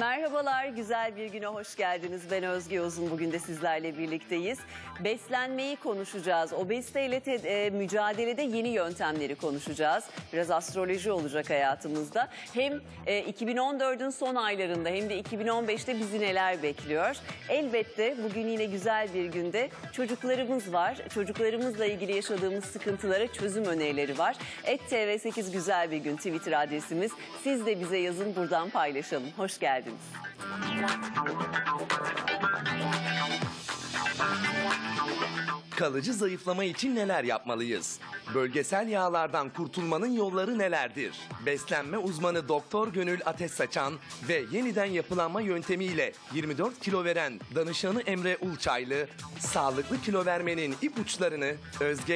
Merhabalar, güzel bir güne hoş geldiniz. Ben Özge Uzun, bugün de sizlerle birlikteyiz. Beslenmeyi konuşacağız. Obeziteyle te- e, mücadelede yeni yöntemleri konuşacağız. Biraz astroloji olacak hayatımızda. Hem e, 2014'ün son aylarında hem de 2015'te bizi neler bekliyor? Elbette bugün yine güzel bir günde çocuklarımız var. Çocuklarımızla ilgili yaşadığımız sıkıntılara çözüm önerileri var. Et TV8 güzel bir gün Twitter adresimiz. Siz de bize yazın buradan paylaşalım. Hoş geldiniz. Kalıcı zayıflama için neler yapmalıyız? Bölgesel yağlardan kurtulmanın yolları nelerdir? Beslenme uzmanı Doktor Gönül Ateş Saçan ve yeniden yapılanma yöntemiyle 24 kilo veren danışanı Emre Ulçaylı, sağlıklı kilo vermenin ipuçlarını Özge